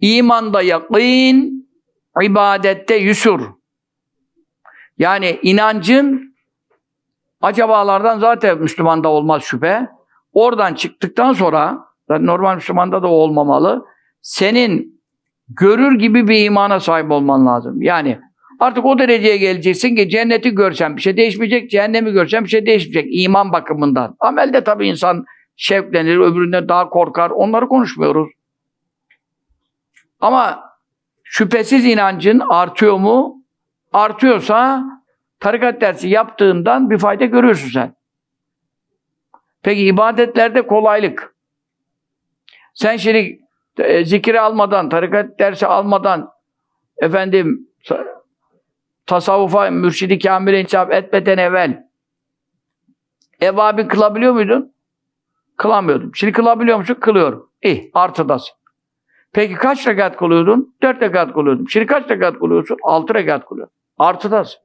İmanda yakın, ibadette yüsur. Yani inancın acabalardan zaten Müslümanda olmaz şüphe. Oradan çıktıktan sonra normal Müslümanda da olmamalı. Senin görür gibi bir imana sahip olman lazım. Yani artık o dereceye geleceksin ki cenneti görsen bir şey değişmeyecek, cehennemi görsen bir şey değişmeyecek iman bakımından. Amelde tabii insan şevklenir, öbüründen daha korkar. Onları konuşmuyoruz. Ama şüphesiz inancın artıyor mu? Artıyorsa tarikat dersi yaptığından bir fayda görüyorsun sen. Peki ibadetlerde kolaylık. Sen şimdi e, zikri almadan, tarikat dersi almadan efendim ta- tasavvufa mürşidi kamile intisap etmeden evvel evabi kılabiliyor muydun? Kılamıyordum. Şimdi kılabiliyor musun? Kılıyorum. İyi, artıdasın. Peki kaç rekat kılıyordun? Dört rekat kılıyordum. Şimdi kaç rekat kılıyorsun? Altı rekat kılıyorum. Artıdasın.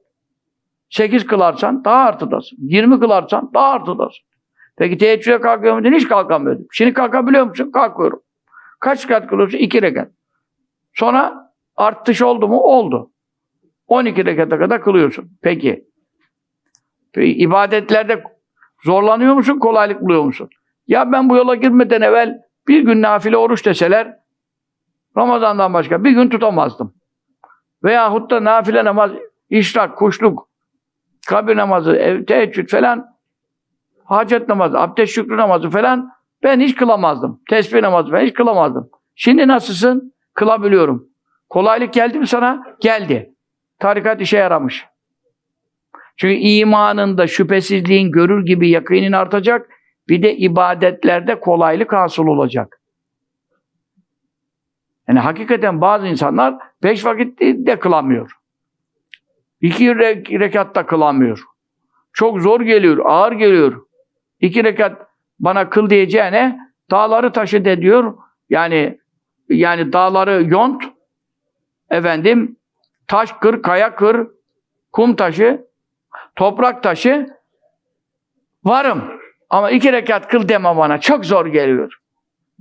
Sekiz kılarsan daha artıdasın. Yirmi kılarsan daha artıdasın. Peki teheccüde kalkıyor muydun? Hiç kalkamıyordum. Şimdi kalkabiliyor musun? Kalkıyorum. Kaç rekat kılıyorsun? İki rekat. Sonra artış oldu mu? Oldu. 12 rekata kadar kılıyorsun. Peki. Peki ibadetlerde zorlanıyor musun? Kolaylık buluyor musun? Ya ben bu yola girmeden evvel bir gün nafile oruç deseler Ramazan'dan başka bir gün tutamazdım. Veyahut da nafile namaz, işrak, kuşluk, kabir namazı, teheccüd falan, hacet namazı, abdest şükrü namazı falan ben hiç kılamazdım. Tesbih namazı ben hiç kılamazdım. Şimdi nasılsın? Kılabiliyorum. Kolaylık geldi mi sana? Geldi. Tarikat işe yaramış. Çünkü imanında şüphesizliğin görür gibi yakinin artacak. Bir de ibadetlerde kolaylık hasıl olacak. Yani hakikaten bazı insanlar beş vakit de kılamıyor. İki re- rekatta kılamıyor. Çok zor geliyor, ağır geliyor. İki rekat bana kıl diyeceğine dağları taşı de diyor. Yani yani dağları yont, efendim taş kır, kaya kır, kum taşı, toprak taşı varım. Ama iki rekat kıl deme bana. Çok zor geliyor.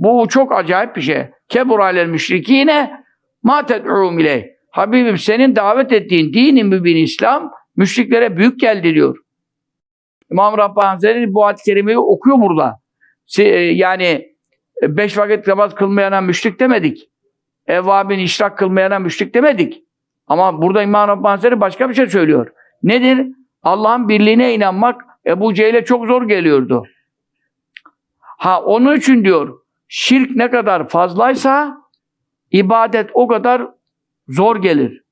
Bu çok acayip bir şey. Kebur alel müşrikine ma ted'ûm ileyh. Habibim senin davet ettiğin dini mübin İslam müşriklere büyük geldi diyor. İmam Rabbani Hazretleri bu ayet-i kerimeyi okuyor burada. E, Yani e, beş vakit namaz kılmayana müşrik demedik. Evvabin işrak kılmayana müşrik demedik. Ama burada İmam Rabbani Hazretleri başka bir şey söylüyor. Nedir? Allah'ın birliğine inanmak Ebu Cehil'e çok zor geliyordu. Ha onun için diyor şirk ne kadar fazlaysa ibadet o kadar zor gelir.